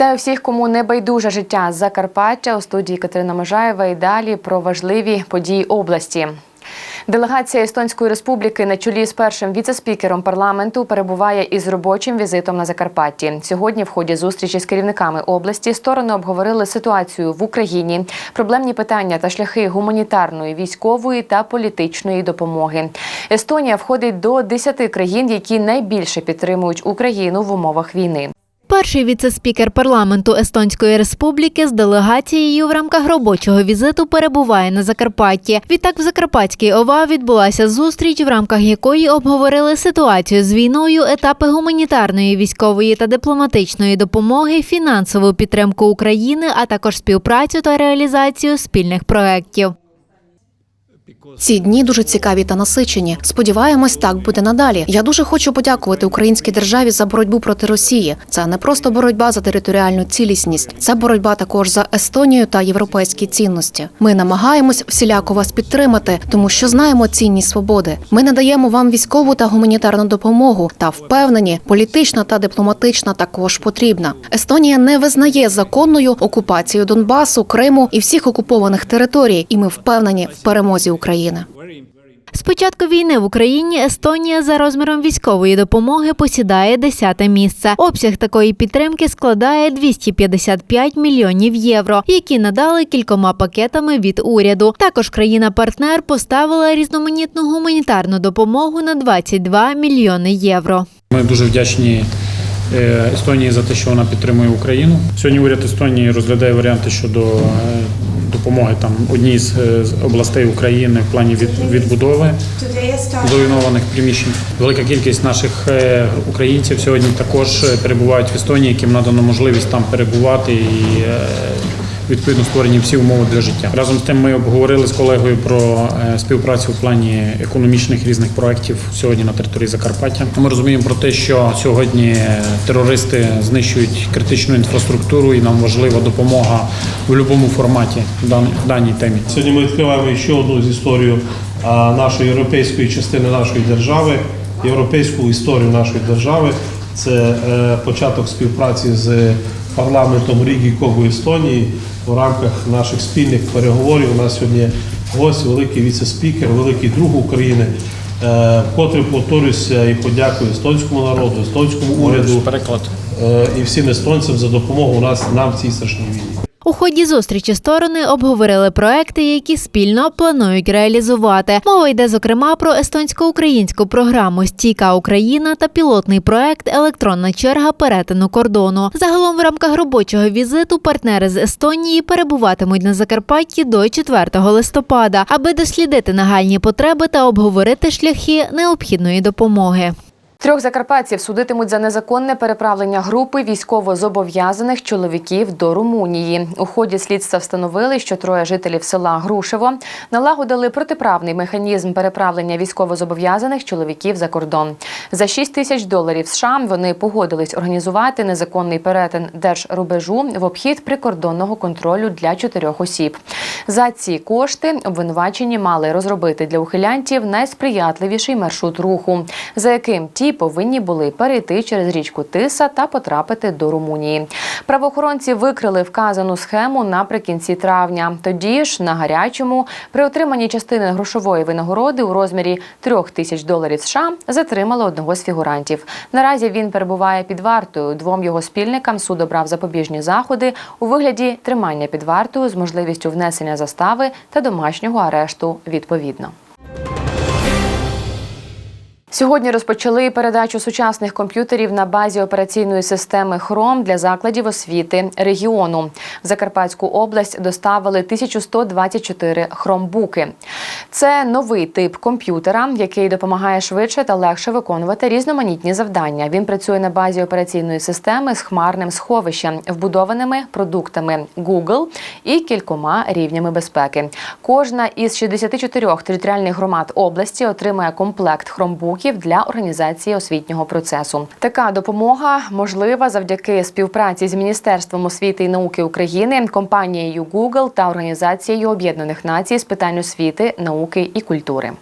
Вітаю всіх, кому не байдуже життя з Закарпаття у студії Катерина Можаєва. І далі про важливі події області. Делегація Естонської республіки на чолі з першим віцеспікером парламенту перебуває із робочим візитом на Закарпатті. Сьогодні, в ході зустрічі з керівниками області, сторони обговорили ситуацію в Україні, проблемні питання та шляхи гуманітарної, військової та політичної допомоги. Естонія входить до 10 країн, які найбільше підтримують Україну в умовах війни. Перший віцеспікер парламенту Естонської республіки з делегацією в рамках робочого візиту перебуває на Закарпатті. Відтак в Закарпатській ОВА відбулася зустріч, в рамках якої обговорили ситуацію з війною, етапи гуманітарної, військової та дипломатичної допомоги, фінансову підтримку України, а також співпрацю та реалізацію спільних проєктів. Ці дні дуже цікаві та насичені. Сподіваємось, так буде надалі. Я дуже хочу подякувати українській державі за боротьбу проти Росії. Це не просто боротьба за територіальну цілісність, це боротьба також за Естонію та європейські цінності. Ми намагаємось всіляко вас підтримати, тому що знаємо цінність свободи. Ми надаємо вам військову та гуманітарну допомогу та впевнені, політична та дипломатична також потрібна. Естонія не визнає законною окупацію Донбасу, Криму і всіх окупованих територій, і ми впевнені в перемозі України. З початку війни в Україні Естонія за розміром військової допомоги посідає 10 місце. Обсяг такої підтримки складає 255 мільйонів євро, які надали кількома пакетами від уряду. Також країна-партнер поставила різноманітну гуманітарну допомогу на 22 мільйони євро. Ми дуже вдячні е, Естонії за те, що вона підтримує Україну. Сьогодні уряд Естонії розглядає варіанти щодо е, допомоги там одній з е, областей України в плані від, відбудови зруйнованих приміщень. Велика кількість наших е, українців сьогодні також е, перебувають в Естонії, яким надано можливість там перебувати і відповідно створені всі умови для життя. Разом з тим ми обговорили з колегою про е, співпрацю в плані економічних різних проєктів сьогодні на території Закарпаття. Ми розуміємо про те, що сьогодні терористи знищують критичну інфраструктуру, і нам важлива допомога в будь-якому форматі в дан- даній темі. Сьогодні ми відкриваємо ще одну з історію нашої європейської частини нашої держави, європейську історію нашої держави. Це е, початок співпраці з парламентом Ріги Когу Естонії в рамках наших спільних переговорів. У нас сьогодні гость, великий віце-спікер, великий друг України. Е, Вкотре повторюся і подякую естонському народу, естонському уряду Переклад. е, і всім естонцям за допомогу у нас нам в цій страшній війні. У ході зустрічі сторони обговорили проекти, які спільно планують реалізувати. Мова йде зокрема про естонсько-українську програму Стійка Україна та пілотний проект Електронна черга перетину кордону. Загалом в рамках робочого візиту партнери з Естонії перебуватимуть на Закарпатті до 4 листопада, аби дослідити нагальні потреби та обговорити шляхи необхідної допомоги. Трьох закарпатців судитимуть за незаконне переправлення групи військово-зобов'язаних чоловіків до Румунії. У ході слідства встановили, що троє жителів села Грушево налагодили протиправний механізм переправлення військово-зобов'язаних чоловіків за кордон. За 6 тисяч доларів США вони погодились організувати незаконний перетин держрубежу в обхід прикордонного контролю для чотирьох осіб. За ці кошти обвинувачені мали розробити для ухилянтів найсприятливіший маршрут руху, за яким ті повинні були перейти через річку Тиса та потрапити до Румунії. Правоохоронці викрили вказану схему наприкінці травня. Тоді ж на гарячому при отриманні частини грошової винагороди у розмірі трьох тисяч доларів США затримали одного з фігурантів. Наразі він перебуває під вартою. Двом його спільникам суд обрав запобіжні заходи у вигляді тримання під вартою з можливістю внесення застави та домашнього арешту відповідно. Сьогодні розпочали передачу сучасних комп'ютерів на базі операційної системи Chrome для закладів освіти регіону. В Закарпатську область доставили 1124 хромбуки. Це новий тип комп'ютера, який допомагає швидше та легше виконувати різноманітні завдання. Він працює на базі операційної системи з хмарним сховищем, вбудованими продуктами Google і кількома рівнями безпеки. Кожна із 64 територіальних громад області отримає комплект хромбуків для організації освітнього процесу. Така допомога можлива завдяки співпраці з Міністерством освіти і науки України, компанією Google та організацією Об'єднаних Націй з питань освіти, науки і культури.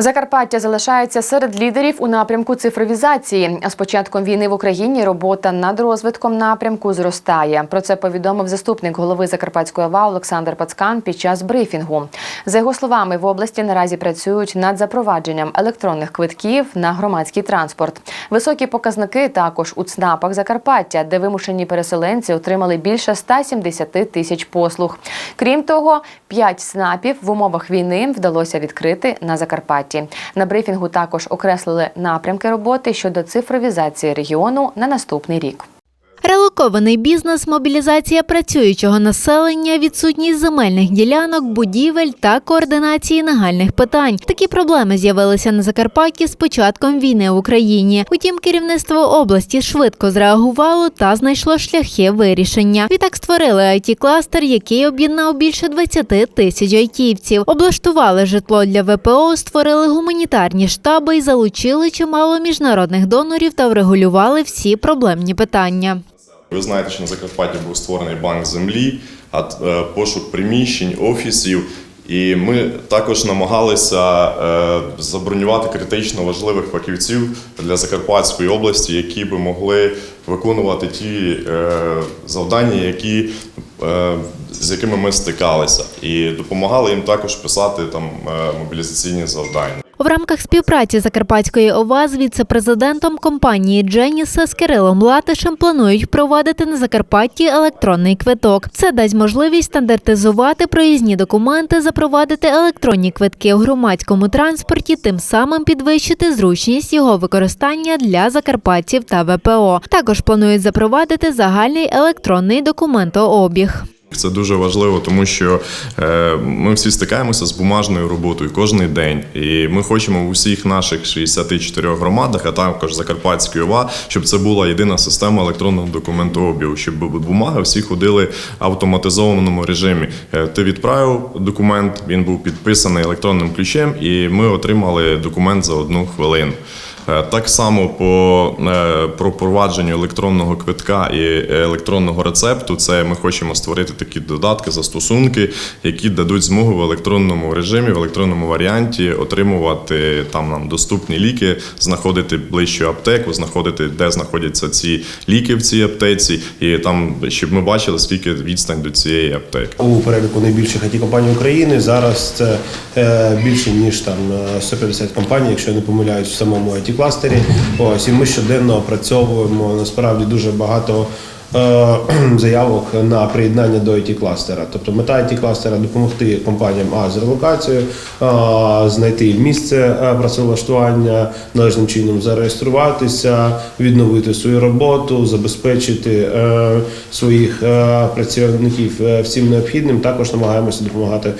Закарпаття залишається серед лідерів у напрямку цифровізації. З початком війни в Україні робота над розвитком напрямку зростає. Про це повідомив заступник голови Закарпатської ОВА Олександр Пацкан під час брифінгу. За його словами, в області наразі працюють над запровадженням електронних квитків на громадський транспорт. Високі показники також у ЦНАПах Закарпаття, де вимушені переселенці отримали більше 170 тисяч послуг. Крім того, п'ять ЦНАПів в умовах війни вдалося відкрити на Закарпатті. На брифінгу також окреслили напрямки роботи щодо цифровізації регіону на наступний рік. Релокований бізнес, мобілізація працюючого населення, відсутність земельних ділянок, будівель та координації нагальних питань. Такі проблеми з'явилися на Закарпатті з початком війни в Україні. Утім, керівництво області швидко зреагувало та знайшло шляхи вирішення. Відтак створили it кластер який об'єднав більше 20 тисяч айтівців. Облаштували житло для ВПО, створили гуманітарні штаби і залучили чимало міжнародних донорів та врегулювали всі проблемні питання. Ви знаєте, що на Закарпатті був створений банк землі, е, пошук приміщень, офісів. І ми також намагалися е, забронювати критично важливих фахівців для Закарпатської області, які би могли виконувати ті е, завдання, які, з якими ми стикалися, і допомагали їм також писати там е, мобілізаційні завдання. В рамках співпраці Закарпатської ОВА з віце-президентом компанії Дженіса з Кирилом Латишем планують впровадити на Закарпатті електронний квиток. Це дасть можливість стандартизувати проїзні документи, запровадити електронні квитки у громадському транспорті, тим самим підвищити зручність його використання для закарпатців та ВПО. Також планують запровадити загальний електронний документообіг. Це дуже важливо, тому що е, ми всі стикаємося з бумажною роботою кожен день. І ми хочемо в усіх наших 64 громадах, а також Закарпатської ОВА, щоб це була єдина система електронного документообігу, щоб бумаги всі ходили в автоматизованому режимі. Е, Ти відправив документ, він був підписаний електронним ключем, і ми отримали документ за одну хвилину. Е, Так само по е, про провадженню електронного квитка і електронного рецепту. Це ми хочемо створити такі додатки, застосунки, які дадуть змогу в електронному режимі, в електронному варіанті отримувати там нам доступні ліки, знаходити ближчу аптеку, знаходити, де знаходяться ці ліки в цій аптеці, і там щоб ми бачили, скільки відстань до цієї аптеки. у переліку найбільших it компаній України. Зараз це е, більше ніж там е, 150 компаній, якщо я не помиляюсь, в самому it кластері. Ось і ми щоденно опрацьовуємо насправді дуже багато. Е, Заявок на приєднання до it кластера. Тобто мета it кластера допомогти компаніям а з релокацією, знайти місце е, працевлаштування, належним чином зареєструватися, відновити свою роботу, забезпечити е, своїх працівників всім необхідним. Також намагаємося допомагати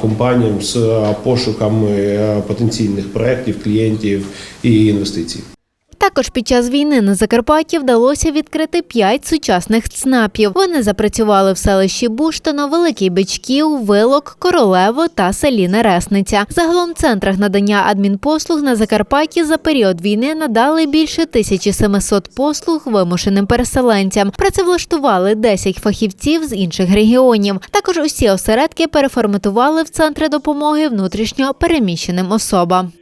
компаніям з пошуками потенційних проєктів, клієнтів і інвестицій. Також під час війни на Закарпатті вдалося відкрити п'ять сучасних ЦНАПів. Вони запрацювали в селищі Буштино, Великий Бичків, Вилок, Королево та селі Нересниця. Загалом в центрах надання адмінпослуг на Закарпатті за період війни надали більше 1700 послуг вимушеним переселенцям. Працевлаштували 10 фахівців з інших регіонів. Також усі осередки переформатували в центри допомоги внутрішньо переміщеним особам.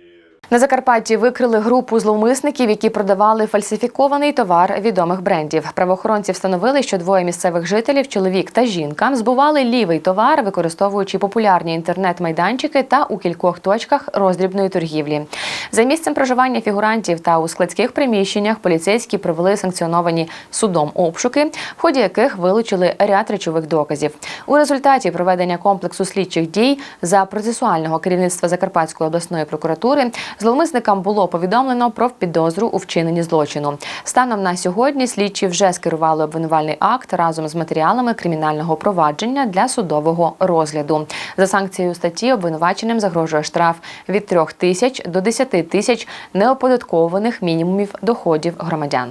На Закарпатті викрили групу зловмисників, які продавали фальсифікований товар відомих брендів. Правоохоронці встановили, що двоє місцевих жителів, чоловік та жінка, збували лівий товар, використовуючи популярні інтернет-майданчики та у кількох точках роздрібної торгівлі. За місцем проживання фігурантів та у складських приміщеннях поліцейські провели санкціоновані судом обшуки, в ході яких вилучили ряд речових доказів. У результаті проведення комплексу слідчих дій за процесуального керівництва Закарпатської обласної прокуратури зловмисникам було повідомлено про підозру у вчиненні злочину. Станом на сьогодні слідчі вже скерували обвинувальний акт разом з матеріалами кримінального провадження для судового розгляду. За санкцією статті обвинуваченим загрожує штраф від 3 тисяч до 10 тисяч неоподаткованих мінімумів доходів громадян.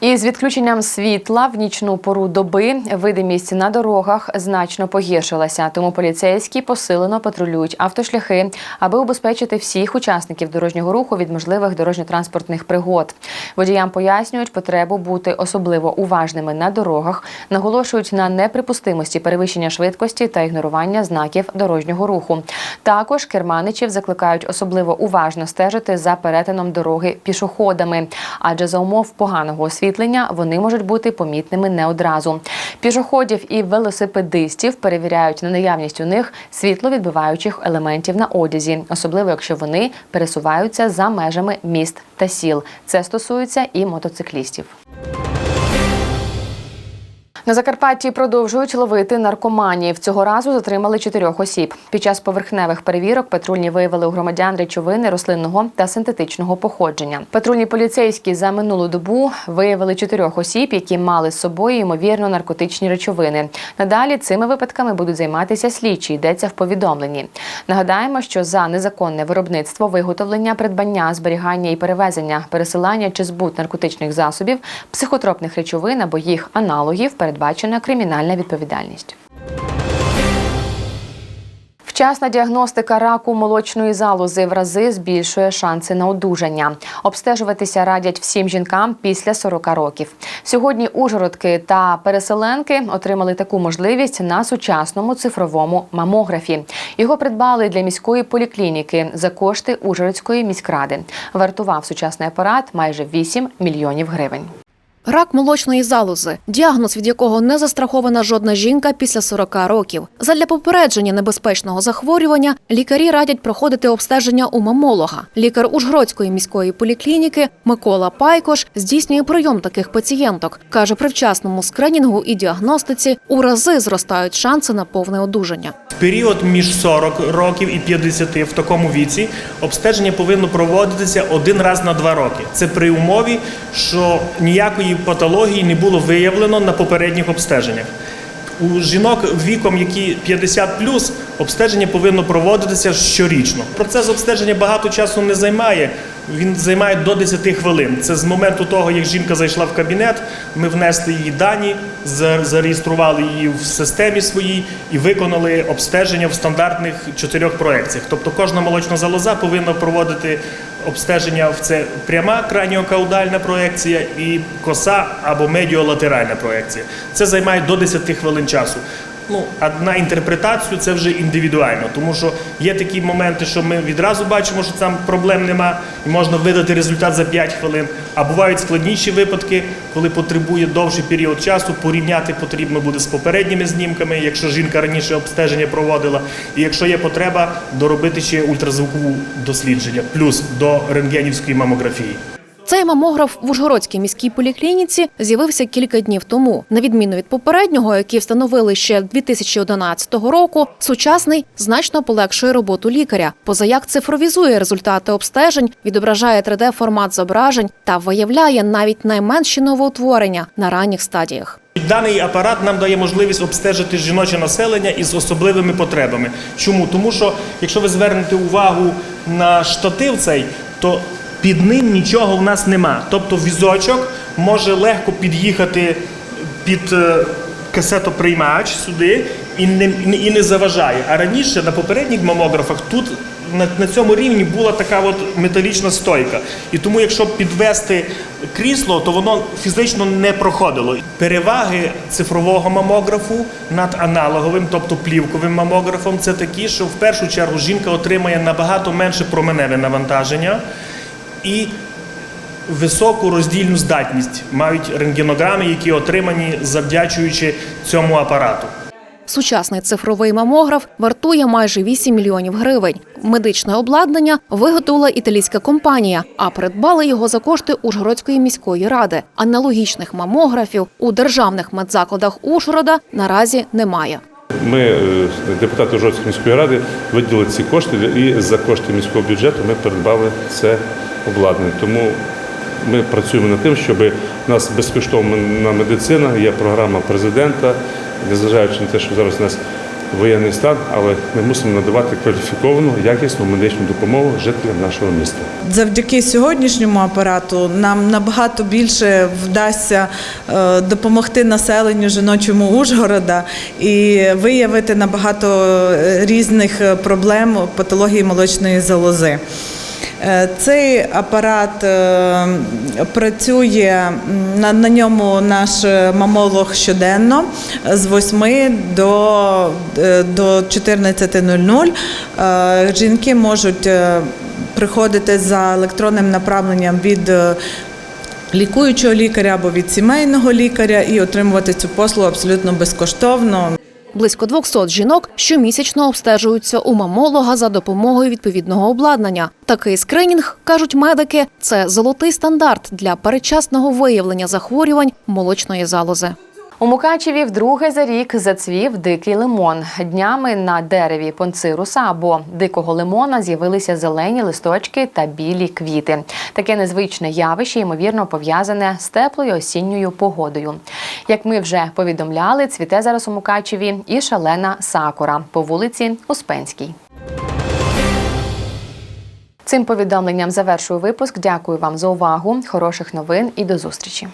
Із відключенням світла в нічну пору доби видимість на дорогах значно погіршилася, тому поліцейські посилено патрулюють автошляхи, аби убезпечити всіх учасників дорожнього руху від можливих дорожньо-транспортних пригод. Водіям пояснюють потребу бути особливо уважними на дорогах, наголошують на неприпустимості перевищення швидкості та ігнорування знаків дорожнього руху. Також керманичів закликають особливо уважно стежити за перетином дороги пішоходами, адже за умов поганого освітлення вони можуть бути помітними не одразу. Пішоходів і велосипедистів перевіряють на наявність у них світловідбиваючих елементів на одязі, особливо якщо вони пересуваються за межами міст та сіл. Це стосується і мотоциклістів. На Закарпатті продовжують ловити наркоманів. Цього разу затримали чотирьох осіб. Під час поверхневих перевірок патрульні виявили у громадян речовини рослинного та синтетичного походження. Патрульні поліцейські за минулу добу виявили чотирьох осіб, які мали з собою ймовірно наркотичні речовини. Надалі цими випадками будуть займатися слідчі. Йдеться в повідомленні. Нагадаємо, що за незаконне виробництво, виготовлення, придбання, зберігання і перевезення, пересилання чи збут наркотичних засобів, психотропних речовин або їх аналогів передбачена кримінальна відповідальність. Вчасна діагностика раку молочної залози в рази збільшує шанси на одужання. Обстежуватися радять всім жінкам після 40 років. Сьогодні ужгородки та переселенки отримали таку можливість на сучасному цифровому мамографі. Його придбали для міської поліклініки за кошти Ужгородської міськради. Вартував сучасний апарат майже 8 мільйонів гривень. Рак молочної залози, діагноз від якого не застрахована жодна жінка після 40 років. Задля попередження небезпечного захворювання лікарі радять проходити обстеження у мамолога. Лікар Ужгородської міської поліклініки Микола Пайкош здійснює прийом таких пацієнток. каже, при вчасному скринінгу і діагностиці у рази зростають шанси на повне одужання. В період між 40 років і 50 в такому віці обстеження повинно проводитися один раз на два роки. Це при умові, що ніякої патології не було виявлено на попередніх обстеженнях. У жінок віком, які 50 обстеження повинно проводитися щорічно. Процес обстеження багато часу не займає. Він займає до 10 хвилин. Це з моменту того, як жінка зайшла в кабінет, ми внесли її дані, зареєстрували її в системі своїй і виконали обстеження в стандартних чотирьох проекціях. Тобто кожна молочна залоза повинна проводити обстеження в це пряма краніокаудальна проекція і коса або медіолатеральна проекція. Це займає до 10 хвилин часу. Ну, а на інтерпретацію це вже індивідуально, тому що є такі моменти, що ми відразу бачимо, що там проблем нема, і можна видати результат за 5 хвилин. А бувають складніші випадки, коли потребує довший період часу. Порівняти потрібно буде з попередніми знімками, якщо жінка раніше обстеження проводила, і якщо є потреба, доробити ще ультразвукову дослідження, плюс до рентгенівської мамографії. Цей мамограф в Ужгородській міській поліклініці з'явився кілька днів тому. На відміну від попереднього, який встановили ще 2011 року, сучасний значно полегшує роботу лікаря, позаяк цифровізує результати обстежень, відображає 3D-формат зображень та виявляє навіть найменші новоутворення на ранніх стадіях. Даний апарат нам дає можливість обстежити жіноче населення із особливими потребами. Чому? Тому що, якщо ви звернете увагу на штатив цей, то під ним нічого в нас нема. Тобто візочок може легко під'їхати під е, касетоприймач сюди і не, і не заважає. А раніше на попередніх мамографах тут на, на цьому рівні була така от металічна стойка. І тому, якщо підвести крісло, то воно фізично не проходило. Переваги цифрового мамографу над аналоговим, тобто плівковим мамографом, це такі, що в першу чергу жінка отримає набагато менше променеве навантаження і високу роздільну здатність мають рентгенограми, які отримані завдячуючи цьому апарату. Сучасний цифровий мамограф вартує майже 8 мільйонів гривень. Медичне обладнання виготовила італійська компанія, а придбали його за кошти Ужгородської міської ради. Аналогічних мамографів у державних медзакладах Ужгорода наразі немає. Ми, е, депутати Ужгородської міської ради, виділили ці кошти і за кошти міського бюджету ми придбали це обладнання. Тому ми працюємо над тим, щоб у нас безкоштовна медицина, є програма президента, незважаючи на те, що зараз у нас воєнний стан, але ми мусимо надавати кваліфіковану, якісну медичну допомогу жителям нашого міста. Завдяки сьогоднішньому апарату нам набагато більше вдасться е, допомогти населенню жіночому Ужгорода і виявити набагато е, різних е, проблем патології молочної залози. Е, Цей апарат е, працює на, ньому наш мамолог щоденно з 8 до, е, до 14.00. Е, Жінки можуть приходити за електронним направленням від лікуючого лікаря або від сімейного лікаря і отримувати цю послугу абсолютно безкоштовно. Близько 200 жінок щомісячно обстежуються у мамолога за допомогою відповідного обладнання. Такий скринінг, кажуть медики, це золотий стандарт для передчасного виявлення захворювань молочної залози. У Мукачеві вдруге за рік зацвів дикий лимон. Днями на дереві понцируса або дикого лимона з'явилися зелені листочки та білі квіти. Таке незвичне явище, ймовірно, пов'язане з теплою осінньою погодою. Як ми вже повідомляли, цвіте зараз у Мукачеві і шалена сакура по вулиці Успенській. Цим повідомленням завершую випуск. Дякую вам за увагу. Хороших новин і до зустрічі.